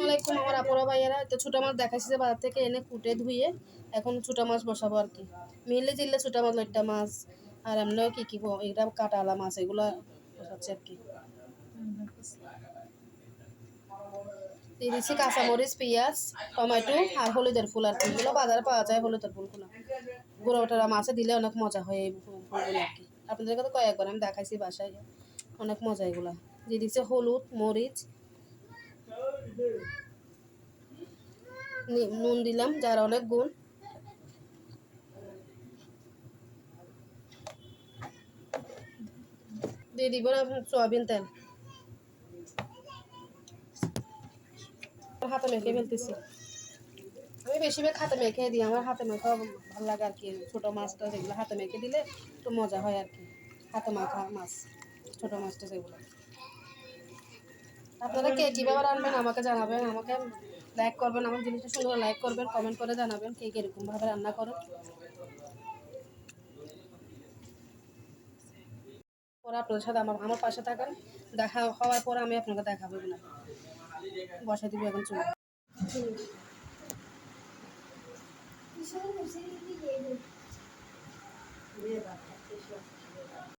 আসসালামু আলাইকুম আমার আপুরা ভাইয়ারা। তো ছোটো মাছ দেখাইছি যে বাজার থেকে এনে কুটে ধুয়ে এখন ছোটো মাছ বসাবো আর কি। মিলে জিললে ছোটো মাছ, লইট্টা মাছ, আর এমনিও কী কী এটা কাটালা মাছ, এগুলো বসাচ্ছি আর কি। দিয়ে দিচ্ছি কাঁচামরিচ, পেঁয়াজ, টমেটো আর হলুদের ফুল আর কি। এগুলো বাজারে পাওয়া যায় হলুদের ফুলগুলো। গুঁড়ো ওটা মাছে দিলে অনেক মজা হয় এই ফুলগুলো আর কি। আপনাদেরকে তো কয়েকবার আমি দেখাইছি বাসায়। অনেক মজা এগুলো। দিয়ে দিচ্ছে হলুদ, মরিচ নুন দিলাম, যার অনেক গুণ। দিয়ে দিব সয়াবিন তেল। হাতে মেখে ফেলতেছি। আমি বেশিরভাগ হাতে মেখে দিই, আমার হাতে মেখা ভালো লাগে আর কি, ছোটো মাছটা যেগুলো হাতে মেখে দিলে একটু মজা হয় আর কি। হাতে মাখা মাছ, ছোটো মাছটা যেগুলো। আপনারা কে কীভাবে রান্নবেন আমাকে জানাবেন, আমাকে লাইক করবেন, আমার জিনিসটা সুন্দর লাইক করবেন কমেন্ট করে জানাবেন কে কীরকমভাবে রান্না করেন পরে আপনাদের সাথে আমার আমার পাশে থাকেন, দেখা হওয়ার পরে আমি আপনাকে দেখাবো না বসাই দিবি এখন চলে।